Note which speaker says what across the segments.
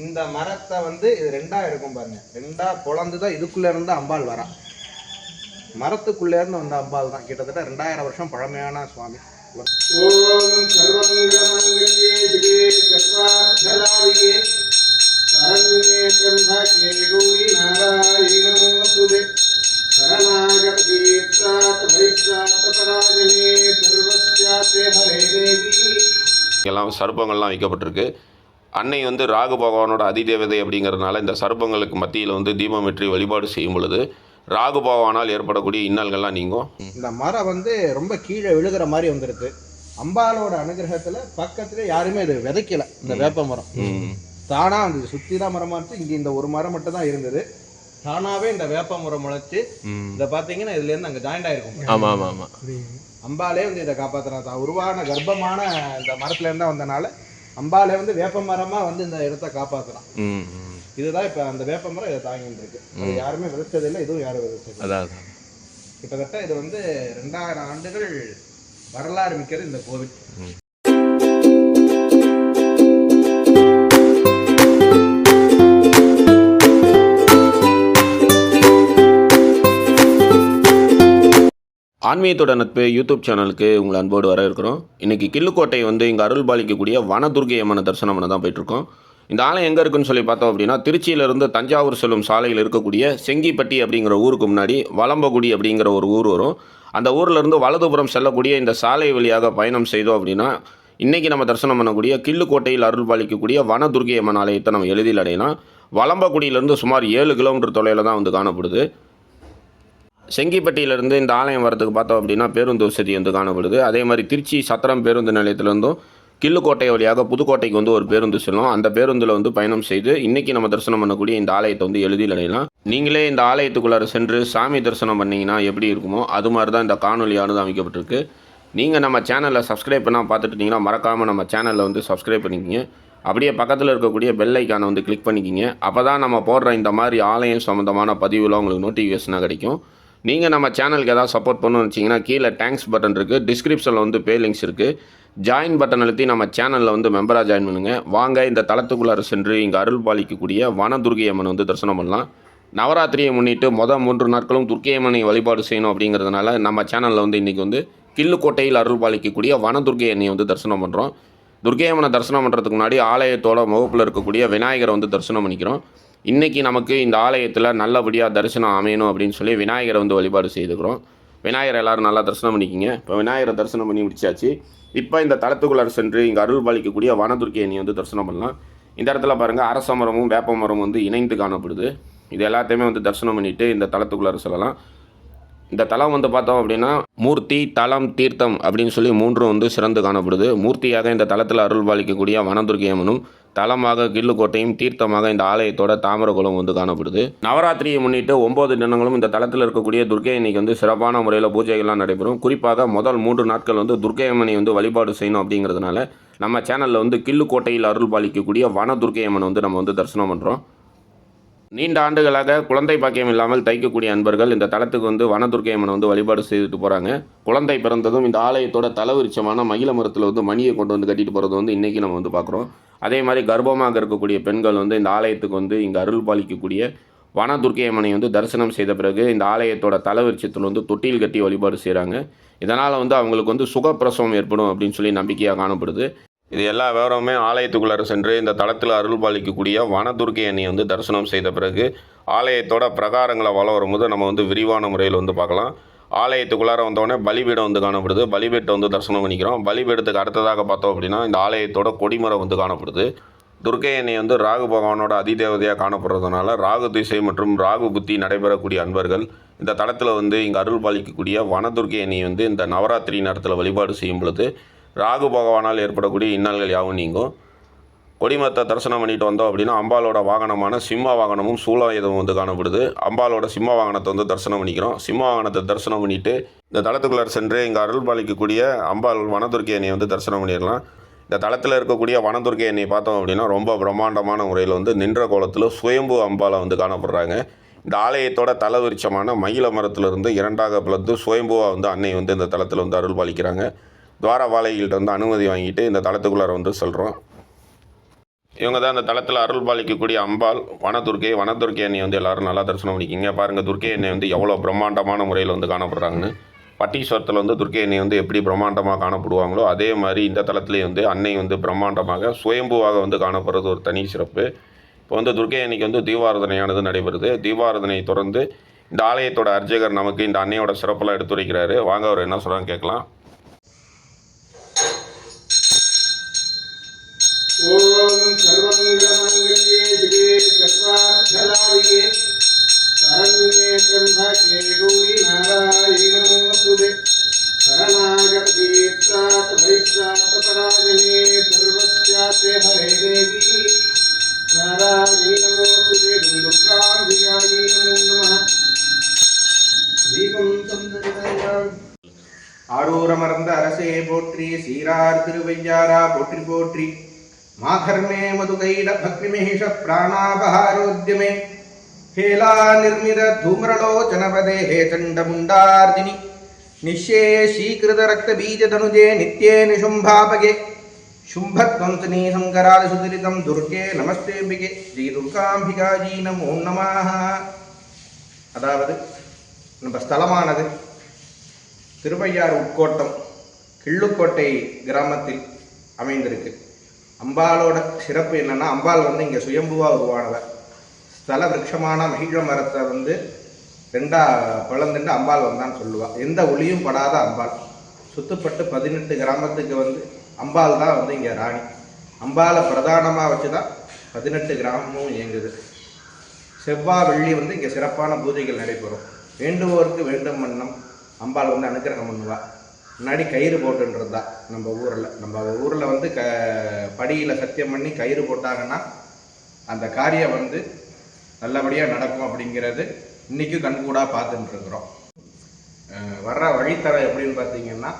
Speaker 1: இந்த மரத்தை வந்து இது ரெண்டா இருக்கும் பாருங்க. ரெண்டா பொளந்து தான் இதுக்குள்ள இருந்து அம்பாள் வரா. மரத்துக்குள்ள இருந்து வந்த அம்பாள் தான். கிட்டத்தட்ட ரெண்டாயிரம் வருஷம் பழமையான சுவாமி.
Speaker 2: ஓம் சரண்யே கௌரி தேவி.
Speaker 3: எல்லாம் சர்ப்பங்கள்லாம் வைக்கப்பட்டிருக்கு. அன்னை வந்து ராகு பகவானோட அதிதேவதை அப்படிங்கிறதுனால இந்த சர்ப்பங்களுக்கு மத்தியில் வந்து தீபம் வெற்றி வழிபாடு செய்யும் பொழுது ராகு பகவானால் ஏற்படக்கூடிய இன்னல்கள்லாம் நீங்கும்.
Speaker 1: இந்த மரம் வந்து ரொம்ப கீழே விழுகிற மாதிரி வந்துருது. அம்பாளோட அனுகிரகத்துல பக்கத்துல யாருமே இது விதைக்கல இந்த வேப்ப மரம். தானா வந்து சுத்தி தான் மரமா இருந்து இங்க இந்த ஒரு மரம் மட்டும் தான் இருந்தது. தானாவே இந்த வேப்ப மரம் முளைச்சு இதை பாத்தீங்கன்னா இதுல இருந்து அங்க ஜாயிண்ட் ஆயிருக்கும்.
Speaker 4: ஆமாம் ஆமாம் ஆமாம்
Speaker 1: அம்பாலே வந்து இதை காப்பாத்துறா தான் உருவான கர்ப்பமான இந்த மரத்துல இருந்தா வந்தனால அம்பாலே வந்து வேப்ப மரமா வந்து இந்த இடத்த
Speaker 4: ம்.
Speaker 1: இதுதான் இப்ப அந்த வேப்ப மரம் இதை தாங்கிட்டு இருக்கு. அது யாருமே விதைச்சது இல்லை இதுவும் யாரும் விதைச்சது கிட்டத்தட்ட இது வந்து ரெண்டாயிரம் ஆண்டுகள் வரலாறு மிக்கிறது இந்த கோவில்.
Speaker 3: ஆன்மீகத்தோட நட்பு யூடியூப் சேனலுக்கு உங்களை அன்போடு வர இருக்கிறோம். இன்றைக்கி கில்லுக்கோட்டை வந்து இங்கே அருள் பாலிக்கக்கூடிய வனதுர்கை அம்மனை தரிசனம் பண்ண தான் போயிட்டுருக்கோம். இந்த ஆலயம் எங்கே இருக்குன்னு சொல்லி பார்த்தோம் அப்படின்னா திருச்சியிலிருந்து தஞ்சாவூர் செல்லும் சாலையில் இருக்கக்கூடிய செங்கிப்பட்டி அப்படிங்கிற ஊருக்கு முன்னாடி வளம்பகுடி அப்படிங்கிற ஒரு ஊர் வரும். அந்த ஊர்லேருந்து வலதுபுறம் செல்லக்கூடிய இந்த சாலை வழியாக பயணம் செய்தோம் அப்படின்னா இன்றைக்கி நம்ம தரிசனம் பண்ணக்கூடிய கில்லுக்கோட்டையில் அருள் பாலிக்கக்கூடிய வனதுர்கை அம்மன் ஆலயத்தை நம்ம எளிதில் அடையலாம். வளம்பகுடியிலேருந்து சுமார் ஏழு கிலோமீட்டர் தொலைவில் தான் வந்து காணப்படுது. செங்கிப்பட்டியிலேருந்து இந்த ஆலயம் வரதுக்கு பார்த்தோம் அப்படின்னா பேருந்து வசதி வந்து காணப்படுது. அதே மாதிரி திருச்சி சத்திரம் பேருந்து நிலையத்திலேருந்தும் கில்லுக்கோட்டை வழியாக புதுக்கோட்டைக்கு வந்து ஒரு பேருந்து செல்லும். அந்த பேருந்தில் வந்து பயணம் செய்து இன்றைக்கி நம்ம தரிசனம் பண்ணக்கூடிய இந்த ஆலயத்தை வந்து எழுதியில் அடையலாம். நீங்களே இந்த ஆலயத்துக்குள்ளார சென்று சாமி தரிசனம் பண்ணிங்கன்னா எப்படி இருக்குமோ அது மாதிரி தான் இந்த காணொலியானது அமைக்கப்பட்டிருக்கு. நீங்கள் நம்ம சேனலை சப்ஸ்கிரைப் பண்ணால் பார்த்துட்டு மறக்காமல் நம்ம சேனலில் வந்து சப்ஸ்கிரைப் பண்ணிக்கிங்க. அப்படியே பக்கத்தில் இருக்கக்கூடிய பெல் ஐக்கானை வந்து கிளிக் பண்ணிக்கிங்க. அப்போ தான் நம்ம போடுற இந்த மாதிரி ஆலயம் சம்மந்தமான பதிவுலாம் உங்களுக்கு நோட்டிஃபிகேஷனாக கிடைக்கும். நீங்கள் நம்ம சேனலுக்கு ஏதாவது சப்போர்ட் பண்ணணும்னு வச்சிங்கன்னா கீழே தேங்க்ஸ் பட்டன் இருக்குது டிஸ்கிரிப்ஷனில் வந்து பே லிங்க்ஸ் இருக்குது ஜாயின் பட்டன் அழுத்தி நம்ம சேனலில் வந்து மெம்பராக ஜாயின் பண்ணுங்கள் வாங்க இந்த தளத்துக்குள்ளார சென்று இங்கே அருள் பாலிக்கக்கூடிய வனதுர்கை அம்மன் வந்து தரிசனம் பண்ணலாம். நவராத்திரியை முன்னிட்டு மொதல் மூன்று நாட்களும் துர்க்கை அம்மனை வழிபாடு செய்யணும் அப்படிங்கிறதுனால நம்ம சேனலில் வந்து இன்றைக்கி வந்து கில்லுக்கோட்டையில் அருள் பாலிக்கக்கூடிய வனதுர்கை அன்னையை வந்து தரிசனம் பண்ணுறோம் துர்க்கை அம்மனை தரிசனம் பண்ணுறதுக்கு முன்னாடி ஆலயத்தோட முகப்பில் இருக்கக்கூடிய விநாயகரை வந்து தரிசனம் பண்ணிக்கிறோம். இன்றைக்கி நமக்கு இந்த ஆலயத்தில் நல்லபடியாக தரிசனம் அமையணும் அப்படின்னு சொல்லி விநாயகரை வந்து வழிபாடு செய்துக்கிறோம். விநாயகர் எல்லோரும் நல்லா தரிசனம் பண்ணிக்கிங்க. இப்போ விநாயகரை தரிசனம் பண்ணி முடிச்சாச்சு. இப்போ இந்த தளத்துக்குள்ளார் சென்று இங்கே அருள் பாலிக்கக்கூடிய வனதுர்க்கை வந்து தரிசனம் பண்ணலாம். இந்த இடத்துல பாருங்கள் அரச மரமும் வேப்ப மரமும் வந்து இணைந்து காணப்படுது. இது எல்லாத்தையுமே வந்து தரிசனம் பண்ணிவிட்டு இந்த தளத்துக்குள்ளார் செல்லலாம். இந்த தலம் வந்து பார்த்தோம் அப்படின்னா மூர்த்தி தலம் தீர்த்தம் அப்படின்னு சொல்லி மூன்றும் வந்து சிறந்து காணப்படுது. மூர்த்தியாக இந்த தலத்தில் அருள் பாலிக்கக்கூடிய வனதுர்கியம்மனும் தலமாக கில்லுக்கோட்டையும் தீர்த்தமாக இந்த ஆலயத்தோட தாமரகுளம் வந்து காணப்படுது. நவராத்திரியை முன்னிட்டு ஒன்பது தினங்களும் இந்த தலத்தில் இருக்கக்கூடிய துர்க்கை அன்னைக்கு வந்து சிறப்பான முறையில் பூஜைகள்லாம் நடைபெறும். குறிப்பாக முதல் மூன்று நாட்கள் வந்து துர்க்கை அம்மனை வந்து வழிபாடு செய்யணும் அப்படிங்கிறதுனால நம்ம சேனலில் வந்து கில்லுக்கோட்டையில் அருள் பாலிக்கக்கூடிய வன துர்க்கை அம்மன் வந்து நம்ம வந்து தரிசனம் பண்ணுறோம் நீண்ட ஆண்டுகளாக குழந்தை பாக்கியம் இல்லாமல் தைக்கக்கூடிய அன்பர்கள் இந்த தளத்துக்கு வந்து வனதுர்க்கை அம்மனை வந்து வழிபாடு செய்துட்டு போகிறாங்க குழந்தை பிறந்ததும் இந்த ஆலயத்தோட தலவிருச்சமான மகிழ மரத்தில் வந்து மணியை கொண்டு வந்து கட்டிட்டு போகிறது வந்து இன்றைக்கி நம்ம வந்து பார்க்குறோம் அதே மாதிரி கர்ப்பமாக இருக்கக்கூடிய பெண்கள் வந்து இந்த ஆலயத்துக்கு வந்து இங்கே அருள் பாலிக்கக்கூடிய வனதுர்க்கை அம்மனை வந்து தரிசனம் செய்த பிறகு இந்த ஆலயத்தோட தலவிருச்சத்தில் வந்து தொட்டியில் கட்டி வழிபாடு செய்கிறாங்க இதனால் வந்து அவங்களுக்கு வந்து சுகப்பிரசவம் ஏற்படும் அப்படின்னு சொல்லி நம்பிக்கையாக காணப்படுது. இது எல்லா விவரமுமே ஆலயத்துக்குள்ளார சென்று இந்த தளத்தில் அருள் பாலிக்கக்கூடிய வனதுர்க்கை அணியை வந்து தரிசனம் செய்த பிறகு ஆலயத்தோட பிரகாரங்களை வள வரும்போது நம்ம வந்து விரிவான முறையில் வந்து பார்க்கலாம். ஆலயத்துக்குள்ளார வந்தோடனே பலிபீடம் வந்து காணப்படுது. பலிபீட்டை வந்து தரிசனம் பண்ணிக்கிறோம். பலிபீடத்துக்கு அடுத்ததாக பார்த்தோம் அப்படின்னா இந்த ஆலயத்தோட கொடிமரம் வந்து காணப்படுது. துர்க்கை அன்னை வந்து ராகு பகவானோட அதிதேவதையாக காணப்படுறதுனால ராகு திசை மற்றும் ராகு புத்தி நடைபெறக்கூடிய அன்பர்கள் இந்த தளத்தில் வந்து இங்கே அருள் பாலிக்கக்கூடிய வனதுர்க்கை அன்னை வந்து இந்த நவராத்திரி நேரத்தில் வழிபாடு செய்யும் பொழுது ராகு பகவானால் ஏற்படக்கூடிய இன்னல்கள் யாவும் நீங்கும். கொடிமரத்தை தரிசனம் பண்ணிட்டு வந்தோம் அப்படின்னா அம்பாலோட வாகனமான சிம்ம வாகனமும் சூலாயுதமும் வந்து காணப்படுது. அம்பாலோட சிம்ம வாகனத்தை வந்து தரிசனம் பண்ணிக்கிறோம். சிம்ம வாகனத்தை தரிசனம் பண்ணிட்டு இந்த தளத்துக்குள்ளார சென்று இங்கே அருள் பாலிக்கக்கூடிய அம்பாள் வனதுர்க்கை அணையை வந்து தரிசனம் பண்ணிடலாம். இந்த தளத்தில் இருக்கக்கூடிய வனதுர்க்கை அணையை பார்த்தோம் அப்படின்னா ரொம்ப பிரம்மாண்டமான முறையில் வந்து நின்ற கோலத்தில் சுயம்பு அம்பாலை வந்து காணப்படுறாங்க. இந்த ஆலயத்தோட தலவிருச்சமான மயில மரத்திலிருந்து இரண்டாக பிளந்து சுயம்புவா வந்து அன்னை வந்து இந்த தளத்தில் வந்து அருள் பாலிக்கிறாங்க துவாரபாலைகள்கிட்ட வந்து அனுமதி வாங்கிட்டு இந்த தளத்துக்குள்ளார வந்து சொல்கிறோம் இவங்க தான் அந்த தளத்தில் அருள் பாலிக்கக்கூடிய அம்பாள் வனதுர்க்கை வனதுர்க்கை எண்ணெய் வந்து எல்லாரும் நல்லா தரிசனம் பண்ணிக்கிங்க. பாருங்கள் துர்க்கை எண்ணெய் வந்து எவ்வளோ பிரம்மாண்டமான முறையில் வந்து காணப்படுறாங்கன்னு. பட்டீஸ்வரத்தில் வந்து துர்க்கை எண்ணெய் வந்து எப்படி பிரம்மாண்டமாக காணப்படுவாங்களோ அதே மாதிரி இந்த தளத்துலேயே வந்து அன்னை வந்து பிரம்மாண்டமாக சுயம்புவாக வந்து காணப்படுறது ஒரு தனி சிறப்பு. இப்போ வந்து துர்க்கை அன்னைக்கு வந்து தீபாராதனையானது நடைபெறுது. தீபாரதனையை தொடர்ந்து இந்த ஆலயத்தோட அர்ச்சகர் நமக்கு இந்த அன்னையோட சிறப்பெல்லாம் எடுத்துரைக்கிறாரு. வாங்க அவர் என்ன சொல்கிறாங்க கேட்கலாம்.
Speaker 2: ஓம் சர்வமங்கலமங்கல்யே சிவே சர்வார்த்ததாரியே சரண்யே பிரம்மகே கௌரி நாராயணி நமோஸ்துதே சரணாகதீர்த்தாத் வைஷ்ணாத் பராஜனே சர்வஸ்யாத்தே ஹரே தேவி நாராயணி நமோஸ்துதே துர்காம்பிகாயை நமோ நமः
Speaker 1: ஆரூரமர்ந்த அரசே போற்றி சீரார் திருவையாரா போற்றி போற்றி. மாகர்மே மதுகைட பக்திமேஷ பிராணாபகாரோத்யமே ஹேலா நிர்மித தூம்ரலோச்சனபதே ஹே சண்டமுண்டார்தினி நிஷே ஷீகிருத ரக்த பீஜதனுஜே நித்யே நிஷும்பாபகே शुम्भध्वंसनी शङ्करादि सुदरितं दुर्गे நமஸ்தேம்பிகே ஸ்ரீ துர்காம்பிகாஜி நமோ நமாக அதாவது நம்ம ஸ்தலமானது திருவையாறு உட்கோட்டம் கிள்ளுக்கோட்டை கிராமத்தில் அமைந்திருக்கு அம்பாலோட சிறப்பு என்னென்னா அம்பாள் வந்து இங்கே சுயம்புவாக உருவானவர் ஸ்தல விருட்சமான மகிழ மரத்தை வந்து ரெண்டா பிளந்துட்டு அம்பாள் வந்தான்னு சொல்லுவாள் எந்த ஒளியும் படாத அம்பாள். சுத்தப்பட்டு பதினெட்டு கிராமத்துக்கு வந்து அம்பாள் தான் வந்து இங்கே ராணி. அம்பாளை பிரதானமாக வச்சு தான் பதினெட்டு கிராமமும் இயங்குது. செவ்வாய் வெள்ளி வந்து இங்கே சிறப்பான பூஜைகள் நடைபெறும். வேண்டுவோருக்கு வேண்டும் வண்ணம் அம்பாள் வந்து அனுக்கிரகம் பண்ணுவாள் முன்னாடி கயிறு போட்டுன்றதா நம்ம ஊரில். நம்ம ஊரில் வந்து க படியில் சத்தியம் பண்ணி கயிறு போட்டாங்கன்னா அந்த காரியம் வந்து நல்லபடியாக நடக்கும் அப்படிங்கிறது இன்றைக்கும் கண்கூடாக பார்த்துட்டு இருக்கிறோம் வர்ற வழித்தரம் எப்படின்னு பார்த்தீங்கன்னா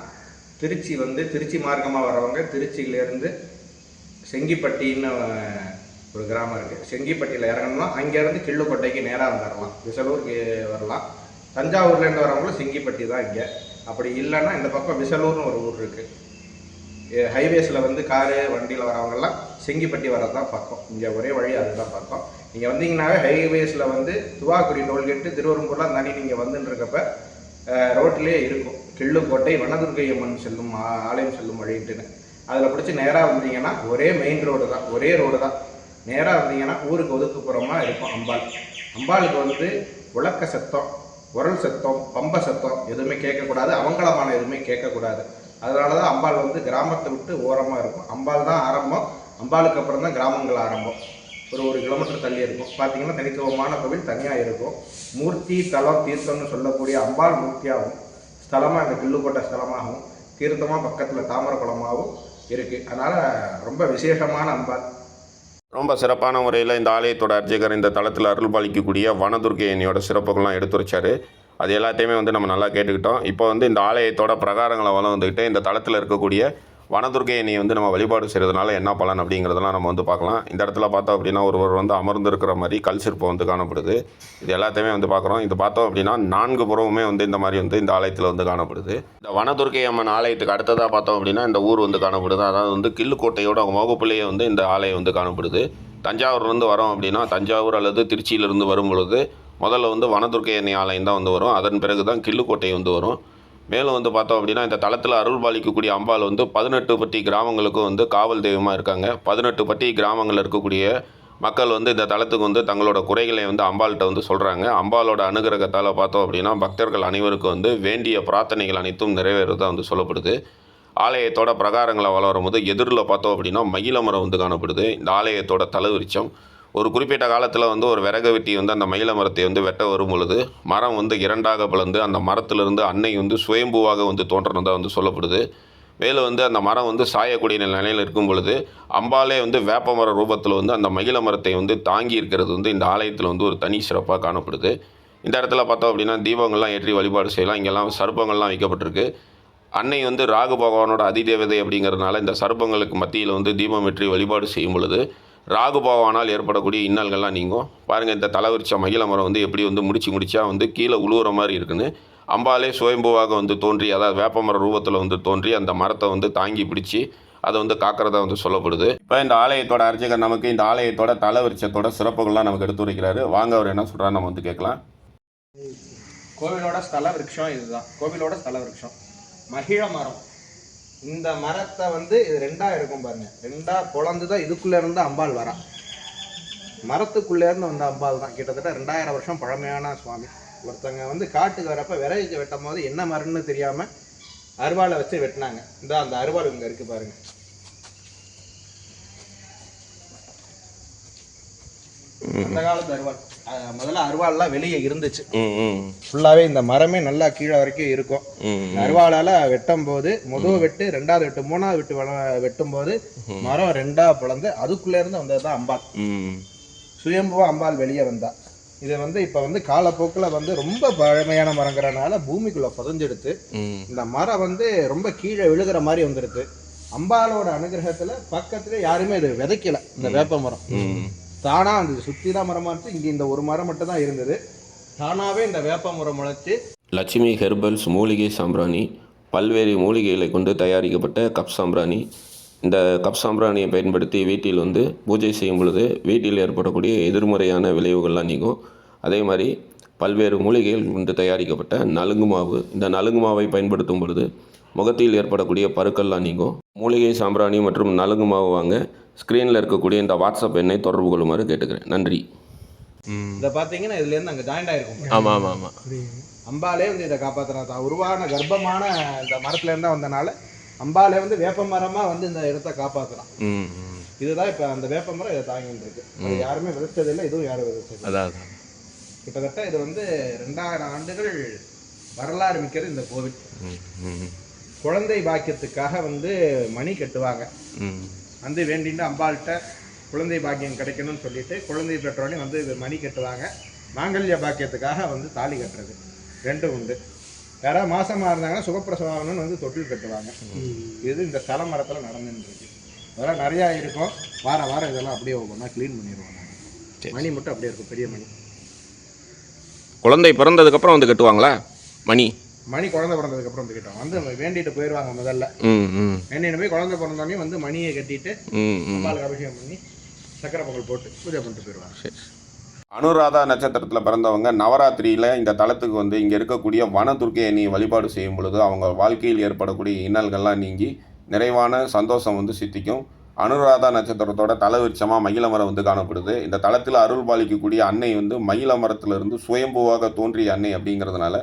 Speaker 1: திருச்சி வந்து திருச்சி மார்க்கமாக வரவங்க திருச்சியிலேருந்து செங்கிப்பட்டின்னு ஒரு கிராமம் இருக்குது செங்கிப்பட்டியில் இறங்கணும்னா அங்கேருந்து கிள்ளுக்கோட்டைக்கு நேராக வந்துடலாம் விசலூருக்கு வரலாம். தஞ்சாவூர்லேருந்து வரவங்களும் செங்கிப்பட்டி தான் இங்கே. அப்படி இல்லைன்னா இந்த பக்கம் விசலூர்னு ஒரு ஊர் இருக்குது ஹைவேஸில் வந்து காரு வண்டியில் வரவங்கெல்லாம் செங்கிப்பட்டி வரதான் தான் பக்கம். இங்கே ஒரே வழி அதுதான் பக்கம். நீங்கள் வந்தீங்கன்னாவே ஹைவேஸில் வந்து துவாக்குடி டோல்கேட்டு திருவரும்பூர்லாம் தாண்டி நீங்கள் வந்துட்டுருக்கப்ப ரோட்டிலே இருக்கும். கிள்ளுக்கோட்டை வனதுர்கை அம்மன் செல்லும் ஆலயம் செல்லும் வழின்ட்டுன்னு. அதில் பிடிச்சி நேராக வந்தீங்கன்னா ஒரே மெயின் ரோடு தான் ஒரே ரோடு தான். நேராக வந்தீங்கன்னா ஊருக்கு ஒதுக்குப்புறமாக இருக்கும் அம்பாள். அம்பாளுக்கு வந்து உலக்க சத்தம். உரல் சத்தம் பம்ப சத்தம் எதுவுமே கேட்கக்கூடாது. அவங்களமான எதுவுமே கேட்கக்கூடாது. அதனால தான் அம்பாள் வந்து கிராமத்தை விட்டு ஓரமாக இருக்கும். அம்பாள் தான் ஆரம்பம். அம்பாளுக்கு அப்புறம் தான் கிராமங்கள் ஆரம்பம். ஒரு ஒரு கிலோமீட்டர் தள்ளி இருக்கும். பார்த்தீங்கன்னா தனித்துவமான கோவில் தனியாக இருக்கும். மூர்த்தி தலம் தீர்த்தம்னு சொல்லக்கூடிய அம்பாள் மூர்த்தியாகவும் ஸ்தலமாக இந்த கில்லுக்கோட்டை ஸ்தலமாகவும் தீர்த்தமாக பக்கத்தில் தாமரை குளமாகவும் இருக்குது அதனால் ரொம்ப விசேஷமான அம்பாள்.
Speaker 3: ரொம்ப சிறப்பான முறையில் இந்த ஆலயத்தோட அர்ச்சகர் இந்த தளத்தில் அருள் பாலிக்கக்கூடிய வனதுர்க்கை சிறப்புகள்லாம் எடுத்துரைச்சாரு. அது எல்லாத்தையுமே வந்து நம்ம நல்லா கேட்டுக்கிட்டோம். இப்போ வந்து இந்த ஆலயத்தோட பிரகாரங்களை வளர்ந்துக்கிட்டு இந்த தளத்தில் இருக்கக்கூடிய வனதுர்க்கை நீ வந்து நம்ம வழிபாடு செய்கிறதுனால என்ன பலன் அப்படிங்கிறதெல்லாம் நம்ம வந்து பார்க்கலாம். இந்த இடத்துல பார்த்தோம் அப்படின்னா ஒருவர் வந்து அமர்ந்திருக்கிற மாதிரி கல் சிற்பம் வந்து காணப்படுது. இது எல்லாத்தையுமே வந்து பார்க்குறோம். இது பார்த்தோம் அப்படின்னா நான்கு புறமுமே வந்து இந்த மாதிரி வந்து இந்த ஆலயத்தில் வந்து காணப்படுது. இந்த வனதுர்க்கை அம்மன் ஆலயத்துக்கு அடுத்ததாக பார்த்தோம் அப்படின்னா இந்த ஊர் வந்து காணப்படுது. அதாவது வந்து கில்லுக்கோட்டையோட மோகப்பிள்ளையை வந்து இந்த ஆலயம் வந்து காணப்படுது. தஞ்சாவூர்லேருந்து வரோம் அப்படின்னா தஞ்சாவூர் அல்லது திருச்சியிலிருந்து வரும் பொழுது முதல்ல வந்து வனதுர்க்கை எண்ணெய் ஆலயம் தான் வந்து வரும். அதன் பிறகு தான் கில்லுக்கோட்டை வந்து வரும். மேலும் வந்து பார்த்தோம் அப்படின்னா இந்த தளத்தில் அருள் பாலிக்கக்கூடிய அம்பாள் வந்து பதினெட்டு பட்டி கிராமங்களுக்கும் வந்து காவல் தெய்வமாக இருக்காங்க. பதினெட்டு பட்டி கிராமங்களில் இருக்கக்கூடிய மக்கள் வந்து இந்த தளத்துக்கு வந்து தங்களோட குறைகளை வந்து அம்பாள்கிட்ட வந்து சொல்கிறாங்க அம்பாலோட அனுகிரகத்தால் பார்த்தோம் அப்படின்னா பக்தர்கள் அனைவருக்கும் வந்து வேண்டிய பிரார்த்தனைகள் அனைத்தும் நிறைவேறதாக வந்து சொல்லப்படுது. ஆலயத்தோட பிரகாரங்களை வளரும் போது எதிரில் பார்த்தோம் அப்படின்னா மயில மரம் வந்து காணப்படுது. இந்த ஆலயத்தோட தலவிருச்சம் ஒரு குறிப்பிட்ட காலத்தில் வந்து ஒரு விறகு வெட்டி வந்து அந்த மயில மரத்தை வந்து வெட்ட வரும் பொழுது மரம் வந்து இரண்டாக பிளந்து அந்த மரத்திலிருந்து அன்னை வந்து சுயம்புவாக வந்து தோன்றினதாக வந்து சொல்லப்படுது. மேலும் வந்து அந்த மரம் வந்து சாயக்கூடிய நிலையில் இருக்கும் பொழுது அம்பாலே வந்து வேப்ப மர ரூபத்தில் வந்து அந்த மகிழ மரத்தை வந்து தாங்கி இருக்கிறது வந்து இந்த ஆலயத்தில் வந்து ஒரு தனி சிறப்பாக காணப்படுது. இந்த இடத்துல பார்த்தோம் அப்படின்னா தீபங்கள்லாம் ஏற்றி வழிபாடு செய்யலாம். இங்கெல்லாம் சர்ப்பங்கள்லாம் வைக்கப்பட்டிருக்கு. அன்னை வந்து ராகு பகவானோட அதிதேவதை அப்படிங்கிறதுனால இந்த சர்ப்பங்களுக்கு மத்தியில் வந்து தீபம் ஏற்றி வழிபாடு செய்யும் பொழுது ராகு பகவானால் ஏற்படக்கூடிய இன்னல்கள்லாம் நீங்கும். பாருங்கள் இந்த தலைவிரிச்ச மகிழ மரம் வந்து எப்படி வந்து முடிச்சு முடிச்சா வந்து கீழே உழுவுற மாதிரி இருக்குன்னு அம்பாலே சுயம்புவாக வந்து தோன்றி அதாவது வேப்பமர ரூபத்தில் வந்து தோன்றி அந்த மரத்தை வந்து தாங்கி பிடிச்சி அதை வந்து காக்கிறதா வந்து சொல்லப்படுது. இப்போ இந்த ஆலயத்தோட அர்ச்சகர் நமக்கு இந்த ஆலயத்தோட தலைவரிச்சத்தோட சிறப்புகள்லாம் நமக்கு எடுத்துரைக்கிறாரு வாங்க அவர் என்ன சொல்கிறாரு நம்ம வந்து கேட்கலாம்.
Speaker 1: கோவிலோட ஸ்தல விருட்சம் இதுதான். கோவிலோட ஸ்தல விருட்சம் மகிழ மரம். இந்த மரத்தை வந்து இது ரெண்டா இருக்கும் பாருங்க. ரெண்டா பொழந்து தான் இதுக்குள்ள இருந்து அம்பாள் வரா. மரத்துக்குள்ள இருந்து வந்த அம்பாள் தான். கிட்டத்தட்ட ரெண்டாயிரம் வருஷம் பழமையான சுவாமி. ஒருத்தங்க வந்து காட்டுக்கு வரப்ப விறகுக்கு வெட்டும் போது என்ன மரம்னு தெரியாம அருவாளை வச்சு வெட்டினாங்க. இந்த அந்த அருவாள் இங்க இருக்கு பாருங்க. அந்த காலத்து அருவாள். முதல்ல அருவாள்லாம் வெளியே இருந்துச்சு. ஃபுல்லாவே இந்த மரமே நல்லா கீழே வரைக்கும் இருக்கும். அருவாளால வெட்டும் போது முதல் வெட்டு ரெண்டாவது வெட்டு மூணாவது வெட்டு வெட்டும் போது மரம் ரெண்டா பிளந்து அதுக்குள்ள இருந்து வந்ததுதான் அம்பாள். சுயம்புவா அம்பாள் வெளியே வந்தா. இது வந்து இப்ப வந்து காலப்போக்குல வந்து ரொம்ப பழமையான மரங்கிறனால பூமிக்குள்ள புதஞ்செடுத்து இந்த மரம் வந்து ரொம்ப கீழே விழுகிற மாதிரி வந்துடுது அம்பாளோட அனுகிரகத்துல பக்கத்துல யாருமே இது விதைக்கல இந்த வேப்ப மரம்
Speaker 3: தானாக
Speaker 1: தானா அந்த சுற்றி தான் மரமா இருந்து இங்கே இந்த ஒரு மரம் மட்டும் தான் இருந்தது. தானாவே இந்த வேப்ப மரம் முளைச்சி.
Speaker 3: லட்சுமி ஹெர்பல்ஸ் மூலிகை சாம்பிராணி பல்வேறு மூலிகைகளை கொண்டு தயாரிக்கப்பட்ட கப் சாம்பிராணி. இந்த கப் சாம்பிராணியை பயன்படுத்தி வீட்டில் வந்து பூஜை செய்யும் பொழுது வீட்டில் ஏற்படக்கூடிய எதிர்மறையான விளைவுகள்லாம் நீங்கும். அதே மாதிரி பல்வேறு மூலிகைகள் கொண்டு தயாரிக்கப்பட்ட நலுங்கு மாவு. இந்த நலுங்கு மாவை பயன்படுத்தும் பொழுது முகத்தில் ஏற்படக்கூடிய பருக்கள்லாம் நீங்கும். மூலிகை சாம்பிராணி மற்றும் நலுங்கு மாவு வாங்க ஸ்க்ரீனில் இருக்கக்கூடிய இந்த வாட்ஸ்அப் எண்ணை தொடர்பு கொள்ளுமாறு கேட்டுக்கிறேன். நன்றி.
Speaker 1: இதை பார்த்தீங்கன்னா இதுல இருந்து அங்க ஜாயிண்ட் ஆயிருக்கும்.
Speaker 3: ஆமாம் ஆமாம் ஆமாம்
Speaker 1: அம்பாலே வந்து இதை காப்பாத்துறா தான் உருவான கர்ப்பமான இந்த மரத்துல இருந்தா வந்தனால அம்பாலே வந்து வேப்ப மரமா வந்து இந்த இடத்த
Speaker 3: ம்
Speaker 1: இதுதான் இப்ப அந்த வேப்ப மரம் இதை தாங்கிட்டு இருக்கு. அது யாருமே விதைச்சது இல்லை இதுவும் யாரும் விதைச்சது.
Speaker 3: அதான்
Speaker 1: கிட்டத்தட்ட இது வந்து ரெண்டாயிரம் ஆண்டுகள் வரலாறு மிக்கிறது இந்த கோவில். குழந்தை பாக்கியத்துக்காக வந்து மணி கட்டுவாங்க. வந்து வேண்டிட்டு அம்பாள்கிட்ட குழந்தை பாக்கியம் கிடைக்கணும்னு சொல்லிட்டு குழந்தை பெற்றோடனே வந்து இது மணி கட்டுவாங்க. மாங்கல்ய பாக்கியத்துக்காக வந்து தாலி கட்டுறது. ரெண்டும் உண்டு. யாராவது மாசமா இருந்தாங்கன்னா சுகப்பிரசவம் ஆகணும்னு வந்து தொட்டில் கட்டுவாங்க. இது இந்த தலை மரத்தில் நடந்துட்டு இருக்கு அதெல்லாம் நிறையா இருக்கும். வார வாரம் இதெல்லாம் அப்படியே ஒவ்வொன்றா க்ளீன் பண்ணிடுவோம். மணி மட்டும் அப்படியே இருக்கும். பெரிய மணி.
Speaker 3: குழந்தை பிறந்ததுக்கப்புறம் வந்து கட்டுவாங்களா? மணி?
Speaker 1: மணி குழந்தை பிறந்ததுக்கு அப்புறம் வந்து கிட்டோம் வந்து வேண்டிட்டு போயிடுவாங்க முதல்ல. வேண்டிட்டு போய் குழந்தை பிறந்தோடனே வந்து மணியை கட்டிட்டு அம்பாளுக்கு அபிஷேகம் பண்ணி சக்கரை பொங்கல் போட்டு பூஜை பண்ணிட்டு போயிடுவாங்க
Speaker 3: சரி. அனுராதா நட்சத்திரத்தில் பிறந்தவங்க நவராத்திரியில் இந்த தலத்துக்கு வந்து இங்கே இருக்கக்கூடிய வனதுர்க்கை அணியை வழிபாடு செய்யும் பொழுது அவங்க வாழ்க்கையில் ஏற்படக்கூடிய இன்னல்கள்லாம் நீங்கி நிறைவான சந்தோஷம் வந்து சித்திக்கும். அனுராதா நட்சத்திரத்தோட தலவிருச்சமாக மகிழ மரம் வந்து காணப்படுது. இந்த தலத்தில் அருள் பாலிக்கக்கூடிய அன்னை வந்து மகிழ மரத்திலிருந்து சுயம்புவாக தோன்றிய அன்னை அப்படிங்கிறதுனால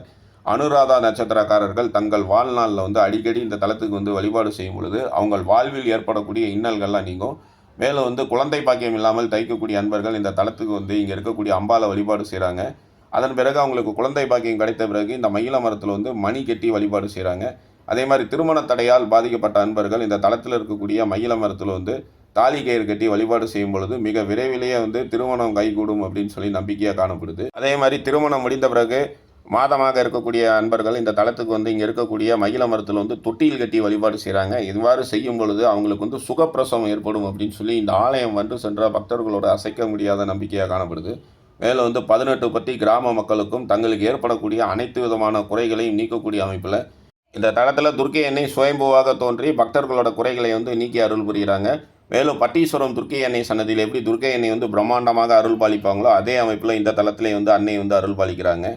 Speaker 3: அனுராதா நட்சத்திரக்காரர்கள் தங்கள் வாழ்நாளில் வந்து அடிக்கடி இந்த தலத்துக்கு வந்து வழிபாடு செய்யும் பொழுது அவங்க வாழ்வில் ஏற்படக்கூடிய இன்னல்கள்லாம் நீங்கும். மேலும் வந்து குழந்தை பாக்கியம் இல்லாமல் தைக்கக்கூடிய அன்பர்கள் இந்த தலத்துக்கு வந்து இங்கே இருக்கக்கூடிய அம்பாலை வழிபாடு செய்கிறாங்க அதன் பிறகு அவங்களுக்கு குழந்தை பாக்கியம் கிடைத்த பிறகு இந்த மயில மரத்தில் வந்து மணி கட்டி வழிபாடு செய்கிறாங்க அதே மாதிரி திருமண தடையால் பாதிக்கப்பட்ட அன்பர்கள் இந்த தளத்தில் இருக்கக்கூடிய மயில மரத்தில் வந்து தாலி கயிறு கட்டி வழிபாடு செய்யும் பொழுது மிக விரைவிலேயே வந்து திருமணம் கைகூடும் அப்படின்னு சொல்லி நம்பிக்கையாக காணப்படுது. அதே மாதிரி திருமணம் முடிந்த பிறகு மாதமாக இருக்கக்கூடிய அன்பர்கள் இந்த தளத்துக்கு வந்து இங்கே இருக்கக்கூடிய மகிழ மரத்தில் வந்து தொட்டியில் கட்டி வழிபாடு செய்கிறாங்க இவ்வாறு செய்யும் பொழுது அவங்களுக்கு வந்து சுகப்பிரசவம் ஏற்படும் அப்படின்னு சொல்லி இந்த ஆலயம் வந்து சென்ற பக்தர்களோட அசைக்க முடியாத நம்பிக்கையாக காணப்படுது. மேலும் வந்து பதினெட்டு பற்றி கிராம மக்களுக்கும் தங்களுக்கு ஏற்படக்கூடிய அனைத்து விதமான குறைகளையும் நீக்கக்கூடிய அமைப்பில் இந்த தளத்தில் துர்க்கை எண்ணெய் சுயம்புவாக தோன்றி பக்தர்களோட குறைகளை வந்து நீக்கி அருள் புரிகிறாங்க மேலும் பட்டீஸ்வரம் துர்க்கை எண்ணெய் சன்னதியில் எப்படி துர்க்கை எண்ணெய் வந்து பிரம்மாண்டமாக அருள் பாலிப்பாங்களோ அதே அமைப்பில் இந்த தளத்திலே வந்து அன்னை வந்து அருள் பாலிக்கிறாங்க.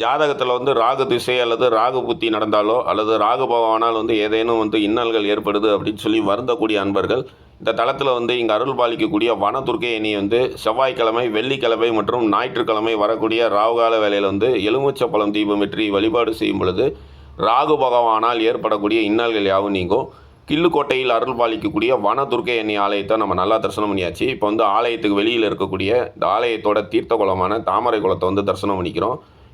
Speaker 3: ஜாதகத்தில் வந்து ராகு திசை அல்லது ராகு புத்தி நடந்தாலோ அல்லது ராகு பகவானால் வந்து ஏதேனும் வந்து இன்னல்கள் ஏற்படுது அப்படின்னு சொல்லி வருந்தக்கூடிய அன்பர்கள் இந்த தளத்தில் வந்து இங்கே அருள் பாலிக்கக்கூடிய வன துர்க்கை வந்து செவ்வாய்க்கிழமை வெள்ளிக்கிழமை மற்றும் ஞாயிற்றுக்கிழமை வரக்கூடிய ராகுகால வேலையில் வந்து எலுமிச்சப்பழம் தீபம் வெற்றி வழிபாடு செய்யும் பொழுது ராகு பகவானால் ஏற்படக்கூடிய இன்னல்கள் யாவும் நீங்கும். கில்லுக்கோட்டையில் அருள் பாலிக்கக்கூடிய வன துர்க்கை எண்ணெய் ஆலயத்தை நம்ம நல்லா தரிசனம் பண்ணியாச்சு. இப்போ வந்து ஆலயத்துக்கு வெளியில் இருக்கக்கூடிய இந்த ஆலயத்தோட தீர்த்த குளமான தாமரை குளத்தை வந்து தரிசனம் பண்ணிக்கிறோம்.